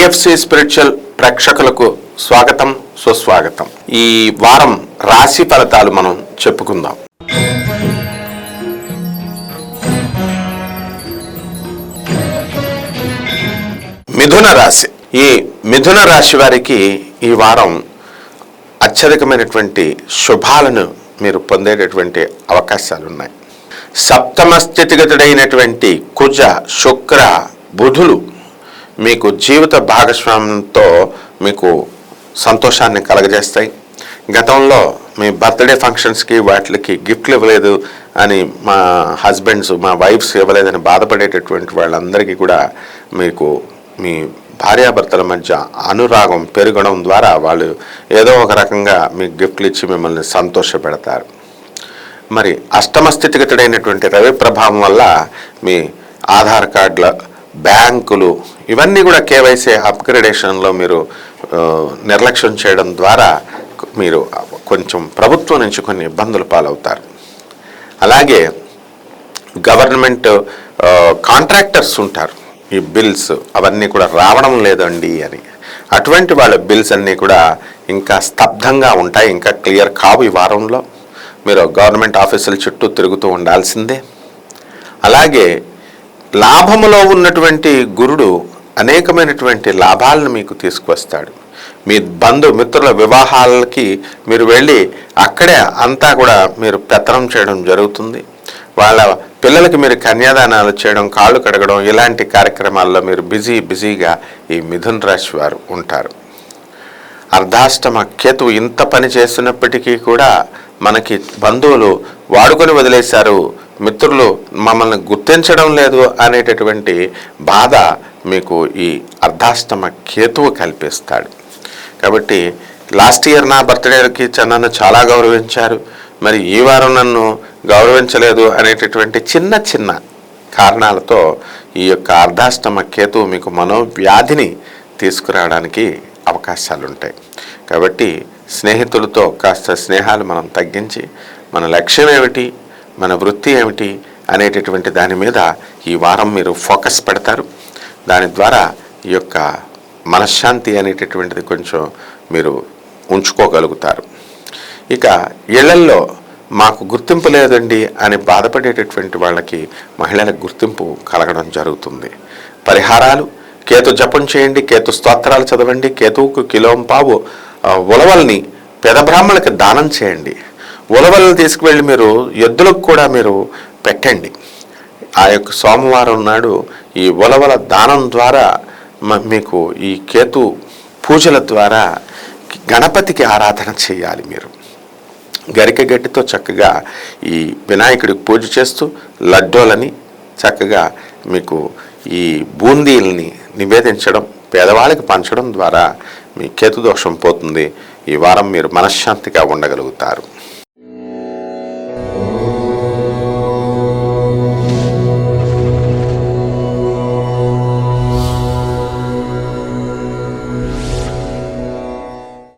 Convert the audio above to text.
AFC spiritual ప్రేక్షకులకు స్వాగతం సుస్వాగతం. ఈ వారం రాశి ఫలితాలు మనం చెప్పుకుందాం. మిథున రాశి. ఈ మిథున రాశి వారికి ఈ వారం అత్యధికమైనటువంటి శుభాలను మీరు పొందేటటువంటి అవకాశాలు ఉన్నాయి సప్తమ స్థితిగతుడైనటువంటి కుజ శుక్ర బుధులు మీకు జీవిత భాగస్వామ్యంతో మీకు సంతోషాన్ని కలగజేస్తాయి. గతంలో మీ బర్త్డే ఫంక్షన్స్కి వాటికి గిఫ్ట్లు ఇవ్వలేదు అని మా హస్బెండ్స్ మా వైఫ్స్ ఇవ్వలేదని బాధపడేటటువంటి వాళ్ళందరికీ కూడా మీకు మీ భార్యాభర్తల మధ్య అనురాగం పెరగడం ద్వారా వాళ్ళు ఏదో ఒక రకంగా మీకు గిఫ్ట్లు ఇచ్చి మిమ్మల్ని సంతోషపెడతారు. మరి అష్టమ స్థితిగతుడైనటువంటి రవి ప్రభావం వల్ల మీ ఆధార్ కార్డుల బ్యాంకులు ఇవన్నీ కూడా కేవైసీ అప్గ్రేడేషన్లో మీరు నిర్లక్ష్యం చేయడం ద్వారా మీరు కొంచెం ప్రభుత్వం నుంచి కొన్ని ఇబ్బందులు పాలవుతారు. అలాగే గవర్నమెంట్ కాంట్రాక్టర్స్ ఉంటారు. ఈ బిల్స్ అవన్నీ కూడా రావడం లేదండి అని. అటువంటి వాళ్ళ బిల్స్ అన్నీ కూడా ఇంకా స్తబ్దంగా ఉంటాయి ఇంకా క్లియర్ కావు ఈ వారంలో. మీరు గవర్నమెంట్ ఆఫీసుల చుట్టూ తిరుగుతూ ఉండాల్సిందే. అలాగే లాభములో ఉన్నటువంటి గురుడు అనేకమైనటువంటి లాభాలను మీకు తీసుకువస్తాడు. మీ బంధు మిత్రుల వివాహాలకి మీరు వెళ్ళి అక్కడే అంతా కూడా మీరు పెత్తనం చేయడం జరుగుతుంది. వాళ్ళ పిల్లలకి మీరు కన్యాదానాలు చేయడం కాళ్ళు కడగడం ఇలాంటి కార్యక్రమాల్లో మీరు బిజీ బిజీగా ఈ మిథున్ రాశి వారు ఉంటారు. అర్ధాష్టమ కేతు ఇంత పని చేస్తున్నప్పటికీ కూడా మనకి బంధువులు వాడుకొని వదిలేశారు. మిత్రులు మమ్మల్ని గుర్తించడం లేదు అనేటటువంటి బాధ మీకు ఈ అర్ధాష్టమ కేతువు కల్పిస్తాడు. కాబట్టి లాస్ట్ ఇయర్ నా బర్త్డేకి నన్ను చాలా గౌరవించారు. మరి ఈ వారం నన్ను గౌరవించలేదు అనేటటువంటి చిన్న చిన్న కారణాలతో ఈ యొక్క అర్ధాష్టమ కేతువు మీకు మనోవ్యాధిని తీసుకురావడానికి అవకాశాలు ఉంటాయి కాబట్టి స్నేహితులతో కాస్త స్నేహాలు మనం తగ్గించి మన లక్ష్యం ఏమిటి మన వృత్తి ఏమిటి అనేటటువంటి దాని మీద ఈ వారం మీరు ఫోకస్ పెడతారు. దాని ద్వారా ఈ యొక్క మనశ్శాంతి అనేటటువంటిది కొంచెం మీరు ఉంచుకోగలుగుతారు. ఇక ఇళ్ళల్లో మాకు గుర్తింపు లేదండి అని బాధపడేటటువంటి వాళ్ళకి మహిళలకు గుర్తింపు కలగడం జరుగుతుంది. పరిహారాలు కేతు జపం చేయండి కేతు స్తోత్రాలు చదవండి కేతువుకు కిలోంపావు ఆ, ఉలవల్ని పెదబ్రాహ్మణులకి దానం చేయండి. ఉలవలను తీసుకువెళ్ళి మీరు ఎద్దులకు కూడా మీరు పెట్టండి. ఆ యొక్క సోమవారం నాడు ఈ ఉలవల దానం ద్వారా మీకు ఈ కేతు పూజల ద్వారా గణపతికి ఆరాధన చేయాలి మీరు. గరిక గడ్డితో చక్కగా ఈ వినాయకుడికి పూజ చేస్తూ లడ్డోలని చక్కగా మీకు ఈ బూందీలని నివేదించడం పేదవాళ్ళకి పంచడం ద్వారా మీ కేతు దోషం పోతుంది. ఈ వారం మీరు మనశ్శాంతిగా ఉండగలుగుతారు.